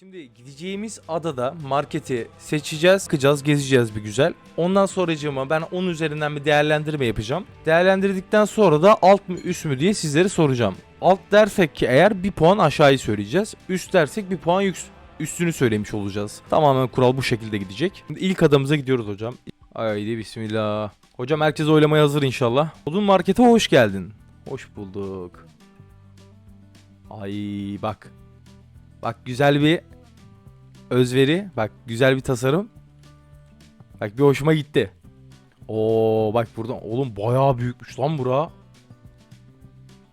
Şimdi gideceğimiz adada marketi seçeceğiz, bakacağız, gezeceğiz bir güzel. Ondan sonracığıma ben onun üzerinden bir değerlendirme yapacağım. Değerlendirdikten sonra da alt mı üst mü diye sizlere soracağım. Alt dersek ki eğer bir puan aşağıyı söyleyeceğiz. Üst dersek bir puan yük üstünü söylemiş olacağız. Tamamen kural bu şekilde gidecek. Şimdi ilk adamıza gidiyoruz hocam. Haydi bismillah. Hocam herkes oylamaya hazır inşallah. Odun markete hoş geldin. Hoş bulduk. Ay bak. Bak güzel bir özveri. Bak güzel bir tasarım. Bak bir hoşuma gitti. Oo bak buradan oğlum bayağı büyükmüş lan bura.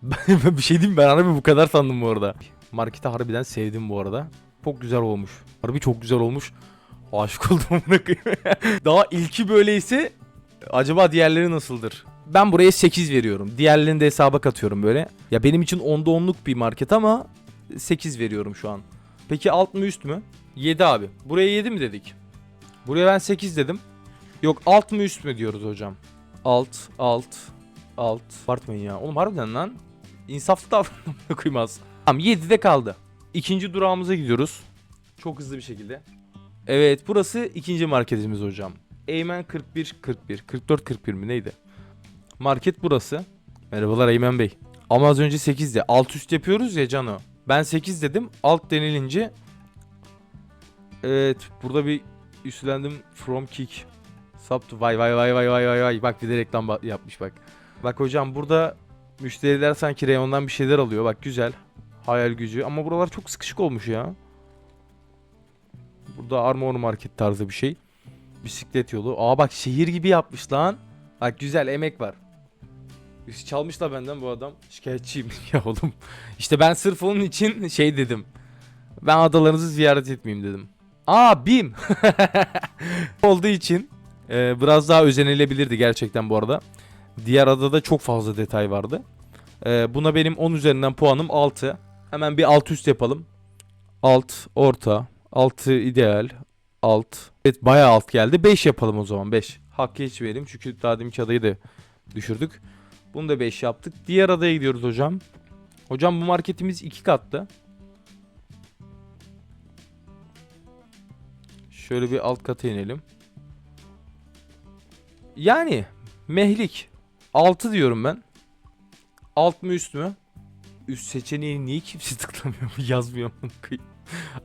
bir şey diyeyim ben harbi bu kadar sandım bu arada. Marketi harbiden sevdim bu arada. Çok güzel olmuş. Harbi çok güzel olmuş. Aşık oldum koyayım. Daha ilki böyleyse acaba diğerleri nasıldır? Ben buraya 8 veriyorum. Diğerlerini de hesaba katıyorum böyle. Ya benim için 10'da 10'luk bir market ama 8 veriyorum şu an. Peki alt mı üst mü? 7 abi. Buraya 7 mi dedik? Buraya ben 8 dedim. Yok alt mı üst mü diyoruz hocam. Alt, alt, alt. Abartmayın ya. Oğlum harbiden lan. İnsaflı davranmaya koymaz. Tamam 7'de kaldı. İkinci durağımıza gidiyoruz. Çok hızlı bir şekilde. Evet burası ikinci marketimiz hocam. Eymen 41 41 44 41 mi neydi? Market burası. Merhabalar Eymen Bey. Ama az önce 8'de. Alt üst yapıyoruz ya Cano. Ben 8 dedim. Alt denilince Evet burada bir üstlendim from kick. Saptı vay vay vay vay vay vay vay. Bak bir de reklam yapmış bak. Bak hocam burada müşteriler sanki reyondan bir şeyler alıyor. Bak güzel. Hayal gücü ama buralar çok sıkışık olmuş ya. Burada Armor Market tarzı bir şey. Bisiklet yolu. Aa bak şehir gibi yapmış lan. Bak güzel emek var. Çalmışlar benden bu adam. Şikayetçiyim ya oğlum. İşte ben sırf onun için şey dedim. Ben adalarınızı ziyaret etmeyeyim dedim. Aa BİM. Olduğu için e, biraz daha özenilebilirdi gerçekten bu arada. Diğer adada çok fazla detay vardı. E, buna benim 10 üzerinden puanım 6. Hemen bir alt üst yapalım. Alt, orta, altı ideal, alt. Evet bayağı alt geldi. 5 yapalım o zaman 5. Hakkı hiç verelim çünkü daha deminki adayı da düşürdük. Bunu da 5 yaptık. Diğer adaya gidiyoruz hocam. Hocam bu marketimiz 2 katlı. Şöyle bir alt kata inelim. Yani mehlik. 6 diyorum ben. Alt mı üst mü? Üst seçeneği niye kimse tıklamıyor yazmıyor amına koyayım.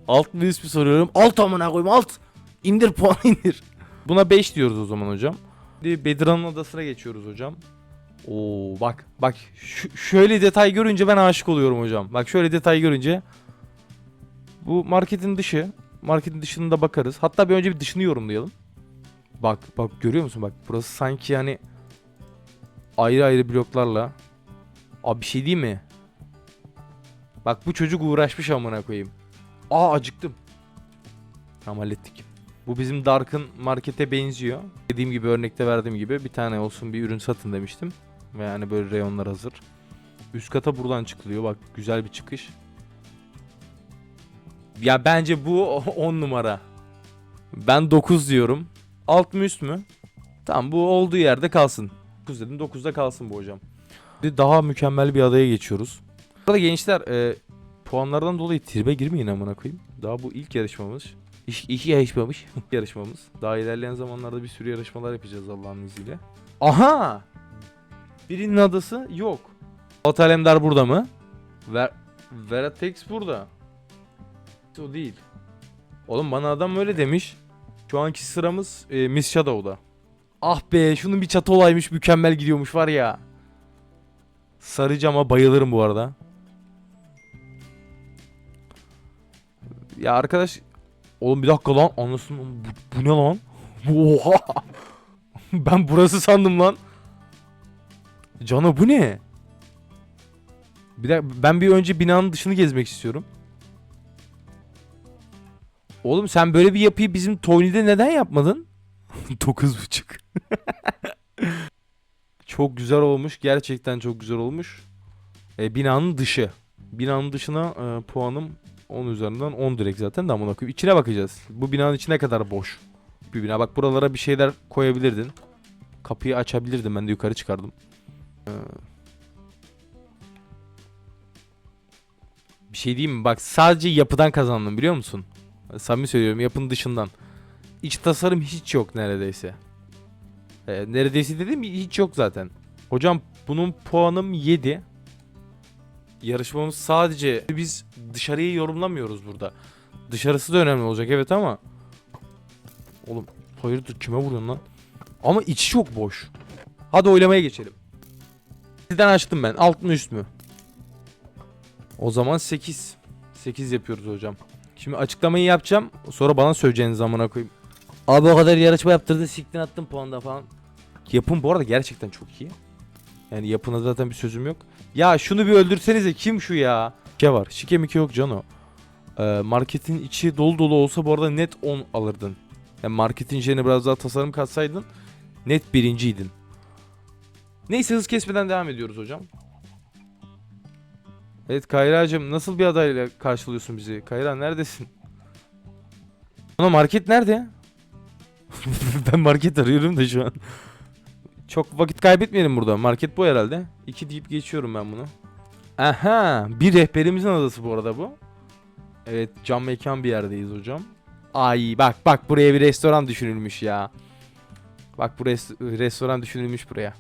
Alt mı üst mü soruyorum. Alt amına koyayım alt. İndir puan indir. Buna 5 diyoruz o zaman hocam. Şimdi Bedirhan'ın odasına geçiyoruz hocam. Oo bak bak şöyle detay görünce ben aşık oluyorum hocam. Bak şöyle detay görünce bu marketin dışı. Marketin dışını da bakarız. Hatta bir önce bir dışını yorumlayalım. Bak bak görüyor musun bak burası sanki yani ayrı ayrı bloklarla. Abi bir şey değil mi? Bak bu çocuk uğraşmış amına koyayım. Aa acıktım. Tamam hallettik. Bu bizim Dark'ın markete benziyor. Dediğim gibi örnekte verdiğim gibi bir tane olsun bir ürün satın demiştim. Ve yani böyle reyonlar hazır. Üst kata buradan çıkılıyor. Bak güzel bir çıkış. Ya bence bu 10 numara. Ben 9 diyorum. Alt mı üst mü? Tamam bu olduğu yerde kalsın. 9 dedim 9'da kalsın bu hocam. Bir Daha mükemmel bir adaya geçiyoruz. Burada gençler e, puanlardan dolayı tribe girmeyin amına koyayım. Daha bu ilk yarışmamız. İş, ilk yarışmamış. yarışmamız. Daha ilerleyen zamanlarda bir sürü yarışmalar yapacağız Allah'ın izniyle. Aha! Birinin adası yok. Polat Alemdar burada mı? Ver Veratex burada. O değil. Oğlum bana adam öyle demiş. Şu anki sıramız e, Miss Shadow'da. Ah be şunun bir çatı olaymış mükemmel gidiyormuş var ya. Sarı cama bayılırım bu arada. Ya arkadaş Oğlum bir dakika lan anlasın bu, bu ne lan? Oha. ben burası sandım lan. Cano bu ne? Bir dakika ben bir önce binanın dışını gezmek istiyorum. Oğlum sen böyle bir yapıyı bizim Tony'de neden yapmadın? 9.5. çok güzel olmuş. Gerçekten çok güzel olmuş. E, binanın dışı. Binanın dışına e, puanım 10 üzerinden 10 direkt zaten de amına koyayım. İçine bakacağız. Bu binanın içine kadar boş. Bir bina. Bak buralara bir şeyler koyabilirdin. Kapıyı açabilirdim ben de yukarı çıkardım. Bir şey diyeyim mi? Bak sadece yapıdan kazandım biliyor musun? Samimi söylüyorum yapının dışından. İç tasarım hiç yok neredeyse. Ee, neredeyse dedim hiç yok zaten. Hocam bunun puanım 7. Yarışmamız sadece biz dışarıyı yorumlamıyoruz burada. Dışarısı da önemli olacak evet ama Oğlum hayırdır kime vuruyorsun lan? Ama içi çok boş. Hadi oylamaya geçelim. Sizden açtım ben. Alt mı üst mü? O zaman 8. 8 yapıyoruz hocam. Şimdi açıklamayı yapacağım. Sonra bana söyleyeceğiniz zamana koyayım. Abi o kadar yarışma yaptırdı siktin attın puanda falan. Yapım bu arada gerçekten çok iyi. Yani yapına zaten bir sözüm yok. Ya şunu bir öldürsenize kim şu ya? Şike var. Şike mike yok Cano. Ee, marketin içi dolu dolu olsa bu arada net 10 alırdın. Yani marketin içine biraz daha tasarım katsaydın net birinciydin. Neyse hız kesmeden devam ediyoruz hocam. Evet Kayra'cığım nasıl bir adayla karşılıyorsun bizi? Kayra neredesin? Ana market nerede? ben market arıyorum da şu an. Çok vakit kaybetmeyelim burada. Market bu herhalde. 2 deyip geçiyorum ben bunu. Aha, bir rehberimizin adası bu arada bu. Evet, cam mekan bir yerdeyiz hocam. Ay bak bak buraya bir restoran düşünülmüş ya. Bak bu res- restoran düşünülmüş buraya.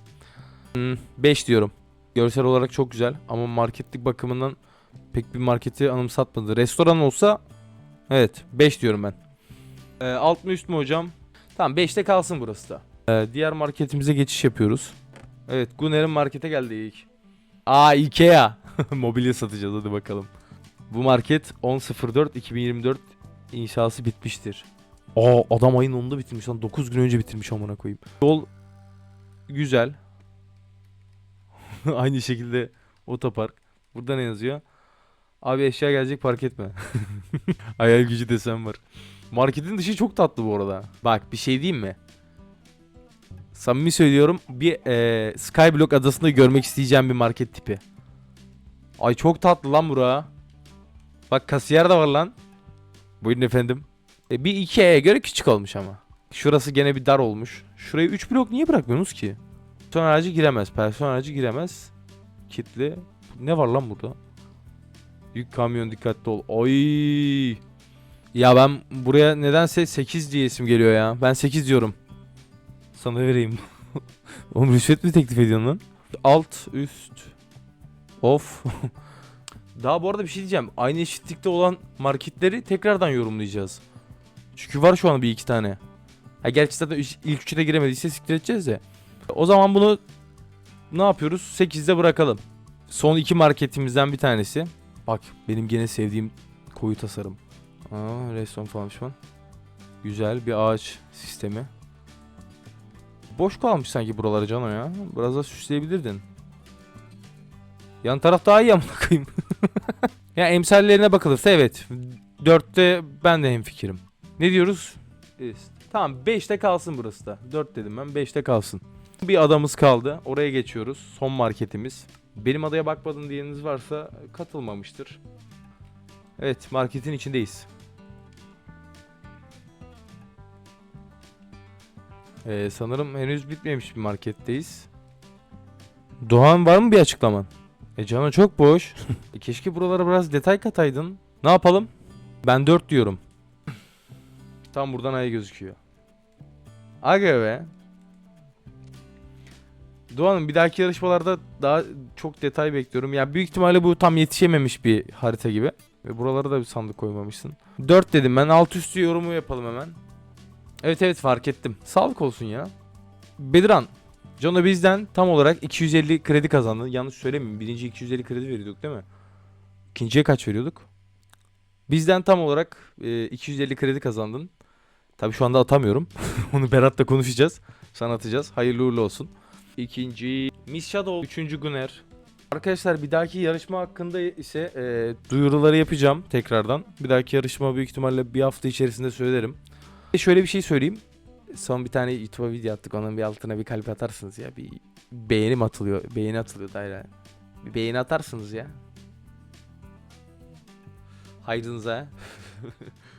5 diyorum. Görsel olarak çok güzel ama marketlik bakımından pek bir marketi anımsatmadı. Restoran olsa evet 5 diyorum ben. Ee, alt mı üst mü hocam? Tamam 5'te kalsın burası da. Ee, diğer marketimize geçiş yapıyoruz. Evet Gunner'in markete geldik. Aa Ikea. Mobilya satacağız hadi bakalım. Bu market 10.04.2024 inşası bitmiştir. Aa adam ayın 10'unda bitirmiş lan 9 gün önce bitirmiş amına koyayım. Yol güzel. Aynı şekilde otopark. Burada ne yazıyor? Abi eşya gelecek park etme. Hayal gücü desem var. Marketin dışı çok tatlı bu arada. Bak bir şey diyeyim mi? Samimi söylüyorum bir eee Skyblock adasında görmek isteyeceğim bir market tipi. Ay çok tatlı lan bura. Bak kasiyer de var lan. Buyurun efendim. E, bir Ikea'ya göre küçük olmuş ama. Şurası gene bir dar olmuş. Şurayı 3 blok niye bırakmıyorsunuz ki? Personel aracı giremez. Personel aracı giremez. Kitli. Ne var lan burada? Yük kamyon dikkatli ol. Oy. Ya ben buraya nedense 8 diye isim geliyor ya. Ben 8 diyorum. Sana vereyim. Oğlum rüşvet mi teklif ediyorsun lan? Alt, üst. Of. Daha bu arada bir şey diyeceğim. Aynı eşitlikte olan marketleri tekrardan yorumlayacağız. Çünkü var şu an bir iki tane. Ha gerçi zaten ilk üçe de giremediyse siktir edeceğiz de. O zaman bunu ne yapıyoruz? 8'de bırakalım. Son iki marketimizden bir tanesi. Bak benim gene sevdiğim koyu tasarım. Aa, restoran falan şu Güzel bir ağaç sistemi. Boş kalmış sanki buraları Cano ya. Biraz daha süsleyebilirdin. Yan taraf daha iyi amına koyayım. ya emsallerine bakılırsa evet. 4'te ben de hemfikirim. Ne diyoruz? Tamam 5'te kalsın burası da. 4 dedim ben 5'te kalsın. Bir adamız kaldı. Oraya geçiyoruz. Son marketimiz. Benim adaya bakmadın diyeniniz varsa katılmamıştır. Evet marketin içindeyiz. Ee, sanırım henüz bitmemiş bir marketteyiz. Doğan var mı bir açıklaman? E canı çok boş. E, keşke buralara biraz detay kataydın. Ne yapalım? Ben 4 diyorum. Tam buradan ay gözüküyor. Aga be. Doğan'ım bir dahaki yarışmalarda daha çok detay bekliyorum. Ya büyük ihtimalle bu tam yetişememiş bir harita gibi. Ve buralara da bir sandık koymamışsın. 4 dedim ben. Alt üstü yorumu yapalım hemen. Evet evet fark ettim. Sağlık olsun ya. Bediran. Jono bizden tam olarak 250 kredi kazandı. Yanlış söylemeyeyim. Birinci 250 kredi veriyorduk değil mi? İkinciye kaç veriyorduk? Bizden tam olarak e, 250 kredi kazandın. Tabii şu anda atamıyorum. Onu Berat'la konuşacağız. Sana atacağız. Hayırlı uğurlu olsun. İkinci Miss Shadow. Üçüncü Güner. Arkadaşlar bir dahaki yarışma hakkında ise e, duyuruları yapacağım tekrardan. Bir dahaki yarışma büyük ihtimalle bir hafta içerisinde söylerim. E, Şöyle bir şey söyleyeyim. Son bir tane YouTube'a video attık. Onun bir altına bir kalp atarsınız ya. Bir beğenim atılıyor. Beğeni atılıyor daire. Bir beğeni atarsınız ya. Hayrınıza.